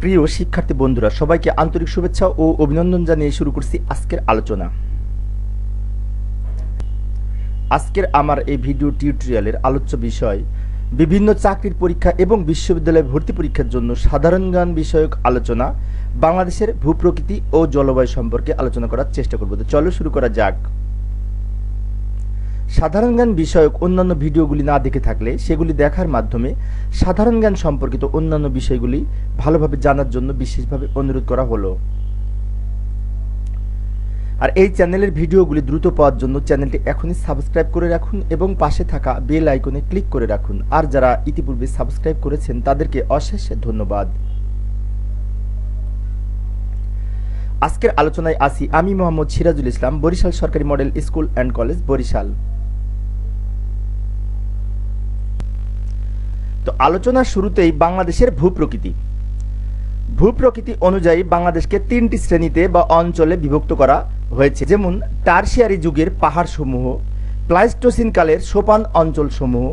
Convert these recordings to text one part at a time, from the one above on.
প্রিয় শিক্ষার্থী বন্ধুরা, সবাইকে আন্তরিক শুভেচ্ছা ও অভিনন্দন জানিয়ে শুরু করছি আজকের আলোচনা। আজকের আমার এই ভিডিও টিউটোরিয়ালের আলোচ্য বিষয়, বিভিন্ন চাকরির পরীক্ষা এবং বিশ্ববিদ্যালয় ভর্তি পরীক্ষার জন্য সাধারণ জ্ঞান বিষয়ক আলোচনা, বাংলাদেশের ভূপ্রকৃতি ও জলবায়ু সম্পর্কে আলোচনা করার চেষ্টা করব। তো চলো শুরু করা যাক। সাধারণ জ্ঞান বিষয়ক অন্যান্য ভিডিওগুলি না দেখে থাকলে সেগুলি দেখার মাধ্যমে সাধারণ জ্ঞান সম্পর্কিত অন্যান্য বিষয়গুলি ভালোভাবে জানার জন্য বিশেষভাবে অনুরোধ করা হলো। আর এই চ্যানেলের ভিডিওগুলি দ্রুত পাওয়ার জন্য চ্যানেলটি এখনই সাবস্ক্রাইব করে রাখুন এবং পাশে থাকা বেল আইকনে ক্লিক করে রাখুন। আর যারা ইতিপূর্বে সাবস্ক্রাইব করেছেন, তাদেরকে অশেষ ধন্যবাদ। আজকের আলোচনায় আসি আমি মোহাম্মদ সিরাজুল ইসলাম, বরিশাল সরকারি model school and college, Barishal. তো আলোচনার শুরুতেই বাংলাদেশের ভূপ্রকৃতি। ভূপ্রকৃতি অনুযায়ী বাংলাদেশকে তিনটি শ্রেণীতে বা অঞ্চলে বিভক্ত করা হয়েছে। যেমন, টার্সিয়ারি যুগের পাহাড়সমূহ প্লাইস্টোসিন কালের সোপান অঞ্চলসমূহ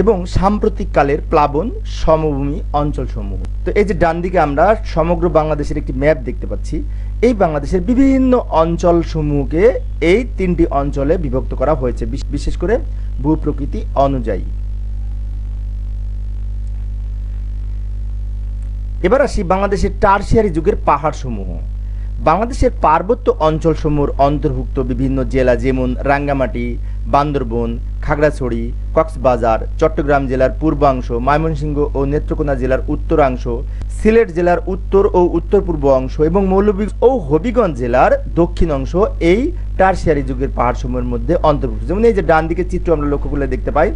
এবং সাম্প্রতিক কালের প্লাবন সমভূমি অঞ্চলসমূহ। তো এই যে ডান দিকে আমরা সমগ্র বাংলাদেশের একটি ম্যাপ দেখতে পাচ্ছি, এই বাংলাদেশের বিভিন্ন অঞ্চলসমূহকে এই তিনটি অঞ্চলে বিভক্ত করা হয়েছে, বিশেষ করে ভূপ্রকৃতি অনুযায়ী। এবার আসি বাংলাদেশের টার্সিয়ারি যুগের পাহাড়সমূহ। বাংলাদেশের পার্বত্য অঞ্চলসমূহের অন্তর্ভুক্ত বিভিন্ন জেলা যেমন রাঙ্গামাটি, বান্দরবন, খাগড়াছড়ি, কক্সবাজার, চট্টগ্রাম জেলার পূর্বাংশ, ময়মনসিংহ ও নেত্রকোনা জেলার উত্তরাংশ, সিলেট জেলার উত্তর ও উত্তর পূর্ব অংশ এবং মৌলভী ও হবিগঞ্জ জেলার দক্ষিণ অংশ এই টার্সিয়ারি যুগের পাহাড়সমূহের মধ্যে অন্তর্ভুক্ত। যেমন এই যে ডান দিকে চিত্র আমরা লক্ষ্য করলে দেখতে পাই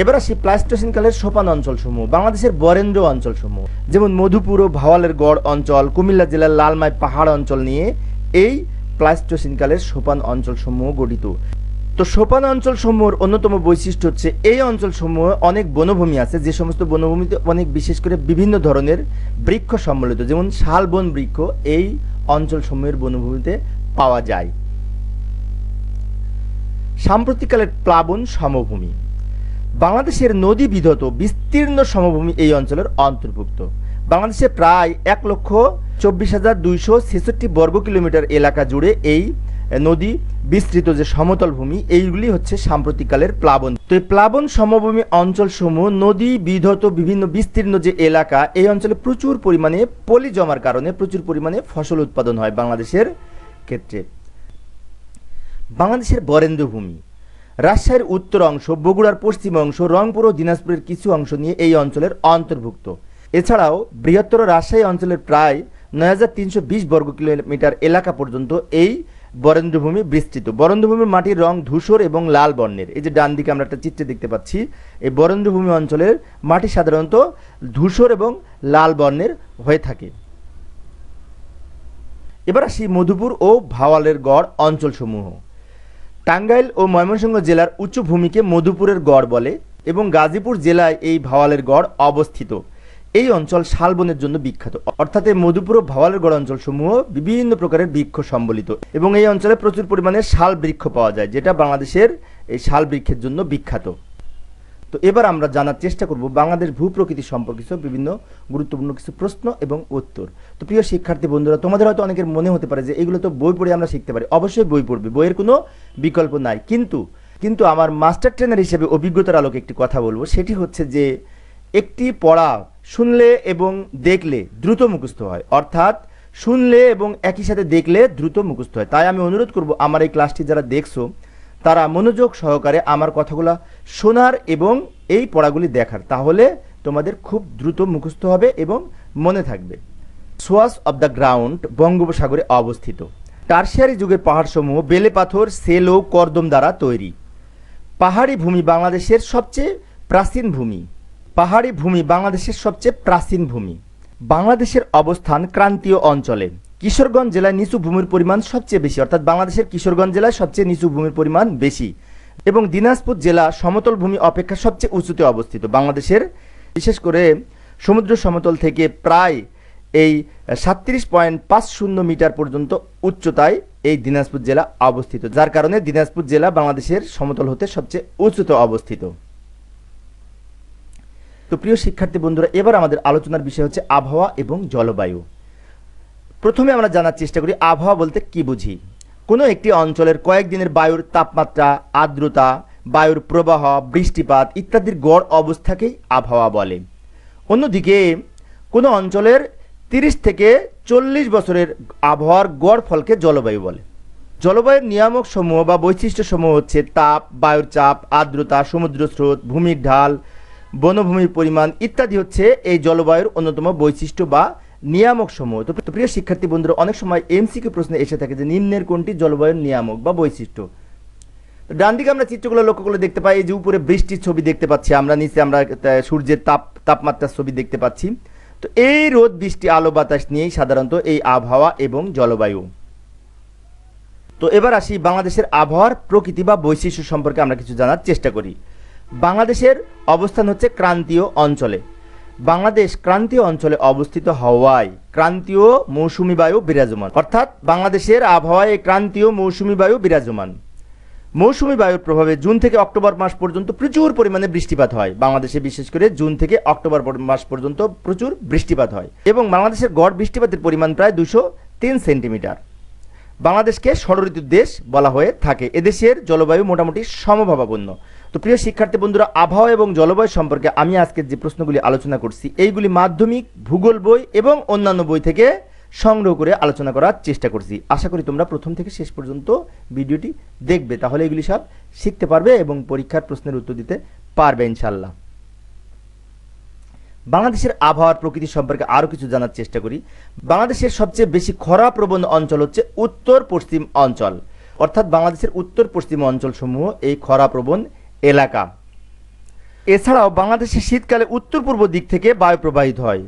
এবার আসি প্লাস্টোসিন কালের সোপান অঞ্চলসমূহ, বাংলাদেশের বরেন্দ্র অঞ্চলসমূহ, যেমন মধুপুর ও ভাওয়ালের গড় অঞ্চল, কুমিল্লা জেলার লালমাই পাহাড় অঞ্চল নিয়ে এই প্লাস্টোসিন কালের সোপান অঞ্চলসমূহ গঠিত। তো সোপান অঞ্চলসমূহের অন্যতম বৈশিষ্ট্য হচ্ছে এই অঞ্চলসমূহে অনেক বনভূমি আছে, যে সমস্ত বনভূমিতে অনেক বিশেষ করে বিভিন্ন ধরনের বৃক্ষ সম্মিলিত, যেমন শালবন বৃক্ষ এই অঞ্চলসমূহের বনভূমিতে পাওয়া যায়। সাম্প্রতিককালের প্লাবন সমভূমি। বাংলাদেশের নদী বিধত বিস্তীর্ণ সমভূমি এই অঞ্চলের অন্তর্ভুক্ত। বাংলাদেশে প্রায় এক লক্ষ চব্বিশ হাজার দুইশো ছেষট্টি বর্গ কিলোমিটার এলাকা জুড়ে এই নদী বিস্তৃত যে সমতল ভূমি, এইগুলি হচ্ছে সাম্প্রতিককালের প্লাবন। তো এই প্লাবন সমভূমি অঞ্চলসমূহ নদী বিধত বিভিন্ন বিস্তীর্ণ যে এলাকা, এই অঞ্চলে প্রচুর পরিমাণে পলি জমার কারণে প্রচুর পরিমাণে ফসল উৎপাদন হয় বাংলাদেশের ক্ষেত্রে। বাংলাদেশের বরেন্দ্র ভূমি রাজশাহীর উত্তর অংশ, বগুড়ার পশ্চিম অংশ, রংপুর ও দিনাজপুরের কিছু অংশ নিয়ে এই অঞ্চলের অন্তর্ভুক্ত। এছাড়াও বৃহত্তর রাজশাহী অঞ্চলের প্রায় নয় হাজার তিনশো বিশ বর্গ কিলোমিটার এলাকা পর্যন্ত এই বরেন্দ্রভূমি বিস্তৃত। বরেন্দ্রভূমির মাটির রং ধূসর এবং লাল বর্ণের। এই যে ডান দিকে আমরা একটা চিত্রে দেখতে পাচ্ছি, এই বরেন্দ্রভূমি অঞ্চলের মাটি সাধারণত ধূসর এবং লাল বর্ণের হয়ে থাকে। এবার আসি মধুপুর ও ভাওয়ালের গড় অঞ্চলসমূহ। টাঙ্গাইল ও ময়মনসিংহ জেলার উচ্চ ভূমিকে মধুপুরের গড় বলে এবং গাজীপুর জেলায় এই ভাওয়ালের গড় অবস্থিত। এই অঞ্চল শালবনের জন্য বিখ্যাত। অর্থাৎ এই মধুপুর ও ভাওয়ালের গড় অঞ্চল সমূহ বিভিন্ন প্রকারের বৃক্ষ সম্বলিত এবং এই অঞ্চলে প্রচুর পরিমাণে শাল বৃক্ষ পাওয়া যায়, যেটা বাংলাদেশের এই শাল বৃক্ষের জন্য বিখ্যাত। তো এবার আমরা জানার চেষ্টা করব বাংলাদেশ ভূপ্রকৃতি সম্পর্কিত বিভিন্ন গুরুত্বপূর্ণ কিছু প্রশ্ন এবং উত্তর। তো প্রিয় শিক্ষার্থী বন্ধুরা, তোমাদের হয়তো অনেকের মনে হতে পারে যে এগুলো তো বই পড়ে আমরা শিখতে পারি। অবশ্যই বই পড়বে, বইয়ের কোনো বিকল্প নাই। কিন্তু কিন্তু আমার মাস্টার ট্রেনার হিসেবে অভিজ্ঞতার আলোকে একটি কথা বলব। সেটি হচ্ছে যে একটি পড়া শুনলে এবং দেখলে দ্রুত মুখস্থ হয়। অর্থাৎ শুনলে এবং একই সাথে দেখলে দ্রুত মুখস্থ হয়। তাই আমি অনুরোধ করব, আমার এই ক্লাসটি যারা দেখছ তারা মনোযোগ সহকারে আমার কথাগুলো শোনার এবং এই পড়াগুলি দেখার। তাহলে তোমাদের খুব দ্রুত মুখস্থ হবে এবং মনে থাকবে। সোয়াস অব দ্য গ্রাউন্ড বঙ্গোপসাগরে অবস্থিত। টার্সিয়ারি যুগের পাহাড়সমূহ বেলে পাথর, সেল ও কর্দম দ্বারা তৈরি। পাহাড়ি ভূমি বাংলাদেশের সবচেয়ে প্রাচীন ভূমি। পাহাড়ি ভূমি বাংলাদেশের সবচেয়ে প্রাচীন ভূমি। বাংলাদেশের অবস্থান ক্রান্তীয় অঞ্চলে। কিশোরগঞ্জ জেলায় নিচু ভূমির পরিমাণ সবচেয়ে বেশি, অর্থাৎ বাংলাদেশের কিশোরগঞ্জ জেলায় সবচেয়ে নিচু ভূমির পরিমাণ বেশি। এবং দিনাজপুর জেলা সমতল ভূমি অপেক্ষা সবচেয়ে উঁচুতে অবস্থিত। বাংলাদেশের বিশেষ করে সমুদ্র সমতল থেকে প্রায় এই সাতত্রিশ পয়েন্ট পাঁচ শূন্য মিটার পর্যন্ত উচ্চতায় এই দিনাজপুর জেলা অবস্থিত। যার কারণে দিনাজপুর জেলা বাংলাদেশের সমতল হতে সবচেয়ে উঁচুতে অবস্থিত। তো প্রিয় শিক্ষার্থী বন্ধুরা, এবার আমাদের আলোচনার বিষয় হচ্ছে আবহাওয়া এবং জলবায়ু। প্রথমে আমরা জানার চেষ্টা করি, আবহাওয়া বলতে কি বুঝি? কোনো একটি অঞ্চলের কয়েকদিনের বায়ুর তাপমাত্রা, আর্দ্রতা, বায়ুর প্রবাহ, বৃষ্টিপাত ইত্যাদির গড় অবস্থাকেই আবহাওয়া বলে। অন্যদিকে, কোনো অঞ্চলের তিরিশ থেকে চল্লিশ বছরের আবহাওয়ার গড় ফলকে জলবায়ু বলে। জলবায়ুর নিয়ামক সমূহ বা বৈশিষ্ট্য সমূহ হচ্ছে তাপ, বায়ুর চাপ, আর্দ্রতা, সমুদ্র স্রোত, ভূমির ঢাল, বনভূমির পরিমাণ ইত্যাদি হচ্ছে এই জলবায়ুর অন্যতম বৈশিষ্ট্য বা নিয়ামক সমূহ। তো প্রিয় শিক্ষার্থী বন্ধুরা, অনেক সময় এমসিকিউ প্রশ্নে এসে থাকে যে নিম্নের কোনটি জলবায়ুর নিয়ামক বা বৈশিষ্ট্য? তো ডান দিকে আমরা চিত্রগুলো লক্ষ্য করলে দেখতে পাই যে উপরে বৃষ্টির ছবি দেখতে পাচ্ছি আমরা, নিচে আমরা সূর্যের তাপ, তাপমাত্রার ছবি দেখতে পাচ্ছি। তো এই রোদ, বৃষ্টি, আলো, বাতাস নিয়েই সাধারণত এই আবহাওয়া এবং জলবায়ু। তো এবার আসি বাংলাদেশের আবহাওয়ার প্রকৃতি বা বৈশিষ্ট্য সম্পর্কে আমরা কিছু জানার চেষ্টা করি। বাংলাদেশের অবস্থান হচ্ছে ক্রান্তীয় অঞ্চলে। বাংলাদেশ ক্রান্তীয় অঞ্চলে অবস্থিত হওয়ায় ক্রান্তীয় মৌসুমি বায়ু বিরাজমান। অর্থাৎ বাংলাদেশের আবহাওয়ায় ক্রান্তীয় মৌসুমি বায়ু বিরাজমান। মৌসুমি বায়ুর প্রভাবে জুন থেকে অক্টোবর মাস পর্যন্ত প্রচুর পরিমাণে বৃষ্টিপাত হয়। বাংলাদেশে বিশেষ করে জুন থেকে অক্টোবর মাস পর্যন্ত প্রচুর বৃষ্টিপাত হয় এবং বাংলাদেশের গড় বৃষ্টিপাতের পরিমাণ প্রায় দুশো তিন সেন্টিমিটার। বাংলাদেশকে ষড়ঋতুর দেশ বলা হয়ে থাকে। এদেশের জলবায়ু মোটামুটি সমভাবাপন্ন। তো প্রিয় শিক্ষার্থী বন্ধুরা, আবহাওয়া এবং জলবায়ু সম্পর্কে আমি আজকে যে প্রশ্নগুলি আলোচনা করছি, এইগুলি মাধ্যমিক, ভূগোল বই এবং অন্যান্য বই থেকে সংগ্রহ করে আলোচনা করার চেষ্টা করছি। আশা করি তোমরা প্রথম থেকে শেষ পর্যন্ত ভিডিওটি দেখবে, তাহলে এগুলি সব শিখতে পারবে এবং পরীক্ষার প্রশ্নের উত্তর দিতে পারবে ইনশাল্লাহ বাংলাদেশের আবহাওয়ার প্রকৃতি সম্পর্কে আরও কিছু জানার চেষ্টা করি। বাংলাদেশের সবচেয়ে বেশি খরা প্রবণ অঞ্চল হচ্ছে উত্তর পশ্চিম অঞ্চল। অর্থাৎ বাংলাদেশের উত্তর পশ্চিম অঞ্চলসমূহ এই খরা প্রবণ এলাকা। এছাড়াও বাংলাদেশের শীতকালে উত্তর পূর্ব দিক থেকে বায়ু প্রবাহিত হয়,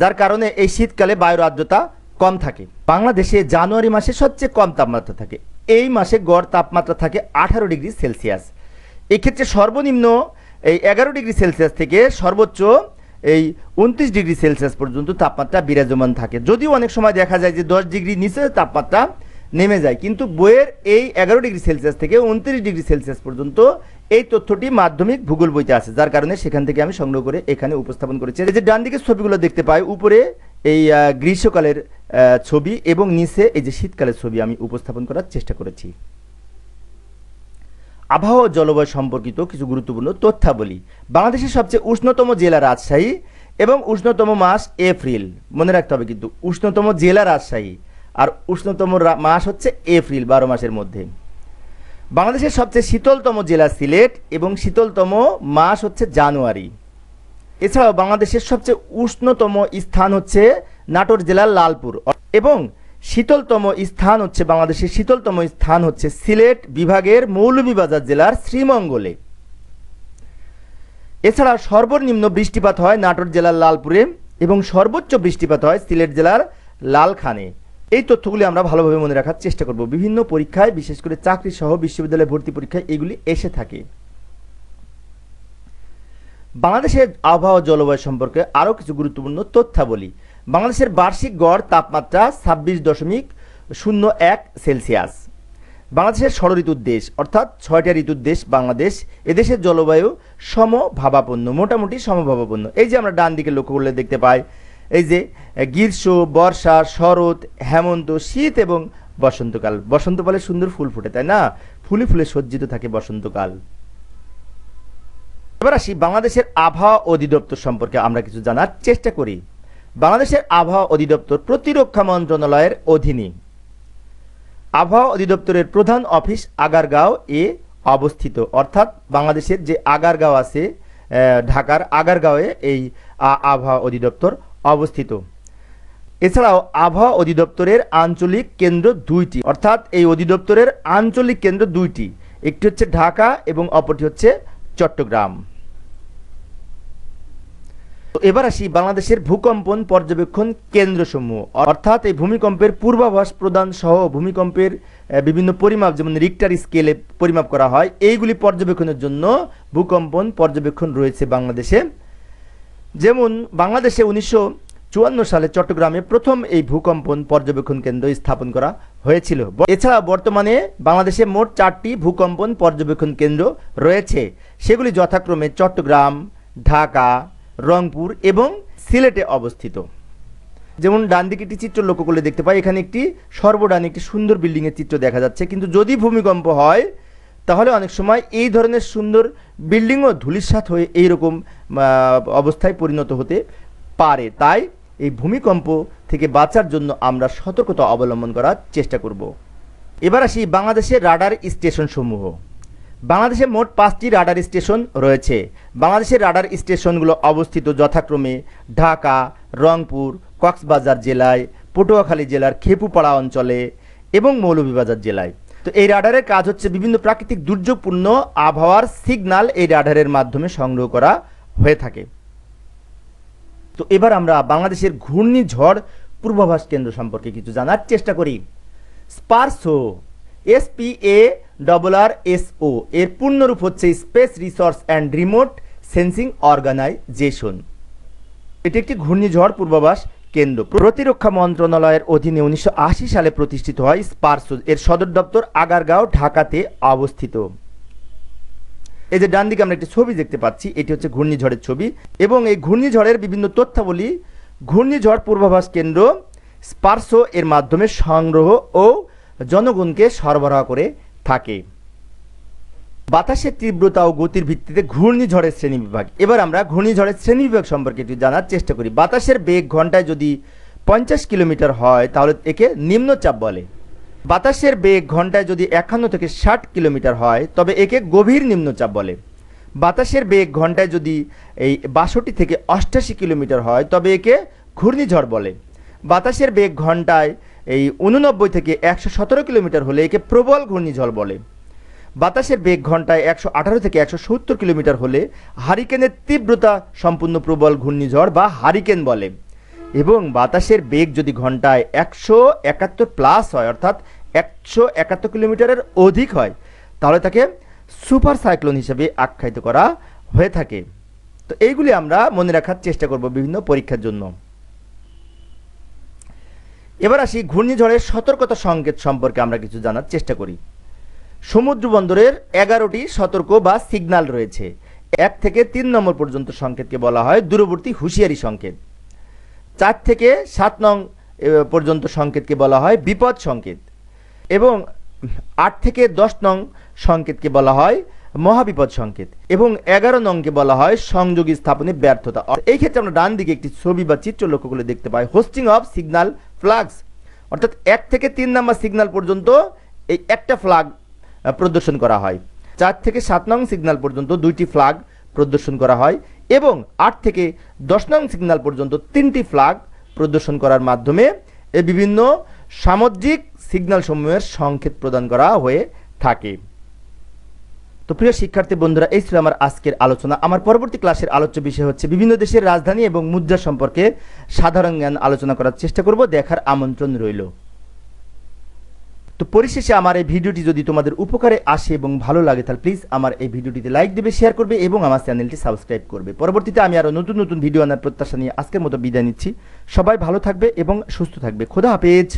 যার কারণে এই শীতকালে বায়ুর আর্দ্রতা কম থাকে। বাংলাদেশে জানুয়ারি মাসে সবচেয়ে কম তাপমাত্রা থাকে। এই মাসে গড় তাপমাত্রা থাকে আঠারো ডিগ্রি সেলসিয়াস। এক্ষেত্রে সর্বনিম্ন এই এগারো ডিগ্রি সেলসিয়াস থেকে সর্বোচ্চ এই উনত্রিশ ডিগ্রি সেলসিয়াস পর্যন্ত তাপমাত্রা বিরাজমান থাকে। যদিও অনেক সময় দেখা যায় যে দশ ডিগ্রি নিচে তাপমাত্রা নেমে যায়। কিন্তু বইয়ের এই এগারো ডিগ্রি সেলসিয়াস থেকে উনত্রিশ ডিগ্রি সেলসিয়াস পর্যন্ত এই তথ্যটি মাধ্যমিক ভূগোল বইতে আছে, যার কারণে সেখান থেকে আমি সংগ্রহ করে এখানে উপস্থাপন করেছি। এই যে ডান দিকের ছবিগুলো দেখতে পাই, উপরে এই গ্রীষ্মকালের ছবি এবং নিচে এই যে শীতকালের ছবি আমি উপস্থাপন করার চেষ্টা করেছি। আবহাওয়া জলবায়ু সম্পর্কিত কিছু গুরুত্বপূর্ণ তথ্যাবলী। বাংলাদেশের সবচেয়ে উষ্ণতম জেলা রাজশাহী এবং উষ্ণতম মাস এপ্রিল। মনে রাখতে হবে কিন্তু, উষ্ণতম জেলা রাজশাহী। আর উষ্ণতম মাস হচ্ছে এপ্রিল, বারো মাসের মধ্যে। বাংলাদেশের সবচেয়ে শীতলতম জেলা সিলেট এবং শীতলতম মাস হচ্ছে জানুয়ারি। এছাড়াও বাংলাদেশের সবচেয়ে উষ্ণতম স্থান হচ্ছে নাটোর জেলার লালপুর। এবং শীতলতম স্থান হচ্ছে, বাংলাদেশের শীতলতম স্থান হচ্ছে সিলেট বিভাগের মৌলভীবাজার জেলার শ্রীমঙ্গলে। এছাড়া সর্বনিম্ন বৃষ্টিপাত হয় নাটোর জেলার লালপুরে এবং সর্বোচ্চ বৃষ্টিপাত হয় সিলেট জেলার লালখানে। এই তথ্যগুলি আমরা ভালোভাবে মনে রাখার চেষ্টা করব। বিভিন্ন পরীক্ষায়, বিশেষ করে চাকরি সহ বিশ্ববিদ্যালয় ভর্তি পরীক্ষায় এগুলি এসে থাকে। বাংলাদেশের আবহাওয়া জলবায়ু সম্পর্কে আরও কিছু গুরুত্বপূর্ণ তথ্যাবলী। বাংলাদেশের বার্ষিক গড় তাপমাত্রা ছাব্বিশ দশমিক শূন্য এক সেলসিয়াস। বাংলাদেশের ষড়ঋতুর দেশ, অর্থাৎ ছয়টা ঋতুর দেশ বাংলাদেশ, এদেশের জলবায়ু সমভাবাপন্ন, মোটামুটি সমভাবাপন্ন। এই যে আমরা ডান দিকে লক্ষ্য করলে দেখতে পাই এই যে গ্রীষ্ম বর্ষা, শরৎ, হেমন্ত, শীত এবং বসন্তকাল। বসন্তকালে সুন্দর ফুল ফোটে, তাই না? ফুলে ফুলে সজ্জিত থাকে বসন্তকাল। এবার আসি বাংলাদেশের আবহাওয়া অধিদপ্তর সম্পর্কে আমরা কিছু জানার চেষ্টা করি। বাংলাদেশের আবহাওয়া অধিদপ্তর প্রতিরক্ষা মন্ত্রণালয়ের অধীনে। আবহাওয়া অধিদপ্তরের প্রধান অফিস আগারগাঁও এ অবস্থিত। অর্থাৎ বাংলাদেশের যে আগারগাঁও আছে ঢাকার আগারগাঁওয়ে এই আবহাওয়া অধিদপ্তর অবস্থিত। এছাড়াও আবহাওয়া অধিদপ্তরের আঞ্চলিক কেন্দ্র দুইটি, অর্থাৎ এই অধিদপ্তরের আঞ্চলিক কেন্দ্র দুইটি। একটি হচ্ছে ঢাকা এবং অপরটি হচ্ছে চট্টগ্রাম। এবার আসি বাংলাদেশের ভূকম্পন পর্যবেক্ষণ কেন্দ্রসমূহ। অর্থাৎ এই ভূমিকম্পের পূর্বাভাস প্রদান সহ ভূমিকম্পের বিভিন্ন পরিমাপ, যেমন রিক্টার স্কেলে পরিমাপ করা হয়, এইগুলি পর্যবেক্ষণের জন্য ভূকম্পন পর্যবেক্ষণ রয়েছে বাংলাদেশে। যেমন বাংলাদেশে উনিশশো চুয়ান্ন সালে চট্টগ্রামে প্রথম এই ভূকম্পন পর্যবেক্ষণ কেন্দ্র স্থাপন করা হয়েছিল। এছাড়া বর্তমানে বাংলাদেশে মোট চারটি ভূকম্পন পর্যবেক্ষণ কেন্দ্র রয়েছে। সেগুলি যথাক্রমে চট্টগ্রাম, ঢাকা, রংপুর এবং সিলেটে অবস্থিত। যেমন ডান দিকে একটি চিত্র লক্ষ্য করলে দেখতে পাই, এখানে একটি সর্বডান একটি সুন্দর বিল্ডিংয়ের চিত্র দেখা যাচ্ছে। কিন্তু যদি ভূমিকম্প হয় তাহলে অনেক সময় এই ধরনের সুন্দর বিল্ডিংও ধূলিসাৎ হয়ে এইরকম অবস্থায় পরিণত হতে পারে। তাই এই ভূমিকম্প থেকে বাঁচার জন্য আমরা সতর্কতা অবলম্বন করার চেষ্টা করব। এবার আসি বাংলাদেশের রাডার স্টেশন সমূহ বাংলাদেশে মোট পাঁচটি রাডার স্টেশন রয়েছে। বাংলাদেশের রাডার স্টেশনগুলো অবস্থিত যথাক্রমে ঢাকা, রংপুর, কক্সবাজার জেলায়, পটুয়াখালী জেলার খেপুপাড়া অঞ্চলে এবং মৌলভীবাজার জেলায়। তো এই রাডারের কাজ হচ্ছে বিভিন্ন প্রাকৃতিক দুর্যোগপূর্ণ আবহাওয়ার সিগন্যাল এই রাডারের মাধ্যমে সংগ্রহ করা হয়ে থাকে। তো এবার আমরা বাংলাদেশের ঘূর্ণিঝড় পূর্বাভাস কেন্দ্র সম্পর্কে কিছু জানার চেষ্টা করি। SPARRSO S P A double R S O এর পূর্ণরূপ হচ্ছে space resource and remote sensing organization এটি একটি ঘূর্ণিঝড় পূর্বাভাস কেন্দ্র। প্রতিরক্ষা মন্ত্রণালয়ের অধীনে উনিশশো আশি সালে প্রতিষ্ঠিত হয় স্পারসো এর সদর দপ্তর আগারগাঁও, ঢাকাতে অবস্থিত। এই যে ডান দিকে আমরা একটি ছবি দেখতে পাচ্ছি, এটি হচ্ছে ঘূর্ণিঝড়ের ছবি এবং এই ঘূর্ণিঝড়ের বিভিন্ন তথ্যাবলী, ঘূর্ণিঝড় পূর্বাভাস কেন্দ্র, স্পার্সো এর মাধ্যমে সংগ্রহ ও জনগণকে সরবরাহ করে থাকে। বাতাসের তীব্রতা ও গতির ভিত্তিতে ঘূর্ণিঝড়ের শ্রেণি বিভাগ। এবার আমরা ঘূর্ণিঝড়ের শ্রেণি বিভাগ সম্পর্কে একটু জানার চেষ্টা করি। বাতাসের বেগ ঘন্টায় যদি পঞ্চাশ কিলোমিটার হয়, তাহলে একে নিম্নচাপ বলে। বাতাসের বেগ ঘন্টায় যদি একান্ন থেকে ষাট কিলোমিটার হয়, তবে একে গভীর নিম্নচাপ বলে। বাতাসের বেগ ঘন্টায় যদি এই বাষট্টি থেকে অষ্টাশি কিলোমিটার হয়, তবে একে ঘূর্ণিঝড় বলে। বাতাসের বেগ ঘন্টায় এই উননব্বই থেকে একশো সতেরো কিলোমিটার হলে একে প্রবল ঘূর্ণিঝড় বলে। বাতাসের বেগ ঘন্টায় একশো আঠারো থেকে একশো সত্তর কিলোমিটার হলে হারিকেনের তীব্রতা সম্পূর্ণ প্রবল ঘূর্ণিঝড় বা হারিকেন বলে। এবং বাতাসের বেগ যদি ঘন্টায় একশো একাত্তর প্লাস হয়, অর্থাৎ একশো একাত্তর কিলোমিটারের অধিক হয়, তাহলে তাকে সুপার সাইক্লোন হিসেবে আখ্যায়িত করা হয়ে থাকে। তো এইগুলি আমরা মনে রাখার চেষ্টা করব বিভিন্ন পরীক্ষার জন্য। এবার আসি ঘূর্ণিঝড়ের সতর্কতা সংকেত সম্পর্কে আমরা কিছু জানার চেষ্টা করি। সমুদ্র বন্দরের এগারোটি সতর্ক বা সিগনাল রয়েছে। এক থেকে তিন নম্বর পর্যন্ত সংকেতকে বলা হয় দূরবর্তী হুঁশিয়ারি সংকেত। চার থেকে সাত নং পর্যন্ত সংকেতকে বলা হয় বিপদ সংকেত। এবং আট থেকে দশ নং সংকেতকে বলা হয় মহাবিপদ সংকেত। এবং এগারো নংকে বলা হয় সংযোগী স্থাপনে ব্যর্থতা। এই ক্ষেত্রে আমরা ডান দিকে একটি ছবি বা চিত্র লক্ষ্য করে দেখতে পাই হোস্টিং অফ সিগনাল ফ্লাগস। অর্থাৎ এক থেকে তিন নাম্বার সিগন্যাল পর্যন্ত এই একটা ফ্ল্যাগ প্রদর্শন করা হয়। চার থেকে সাত নং সিগন্যাল পর্যন্ত দুইটি ফ্ল্যাগ প্রদর্শন করা হয় এবং আট থেকে দশ নং সিগন্যাল পর্যন্ত তিনটি ফ্ল্যাগ প্রদর্শন করার মাধ্যমে এ বিভিন্ন সামুদ্রিক সিগন্যাল সমূহের সংকেত প্রদান করা হয়ে থাকে। তো প্রিয় শিক্ষার্থী বন্ধুরা, এই ছিল আমার আজকের আলোচনা। আমার পরবর্তী ক্লাসের আলোচ্য বিষয় হচ্ছে বিভিন্ন দেশের রাজধানী এবং মুদ্রা সম্পর্কে সাধারণ জ্ঞান আলোচনা করার চেষ্টা করব। দেখার আমন্ত্রণ রইল। তো পরিশেষে আমার এই ভিডিওটি যদি তোমাদের উপকারে আসে এবং ভালো লাগে, তাহলে প্লিজ আমার এই ভিডিওটিতে লাইক দেবে শেয়ার করবে এবং আমার চ্যানেলটি সাবস্ক্রাইব করবে। পরবর্তীতে আমি আরও নতুন নতুন ভিডিও আনার প্রত্যাশা নিয়ে আজকের মতো বিদায় নিচ্ছি। সবাই ভালো থাকবে এবং সুস্থ থাকবে। খোদা হাফেজ।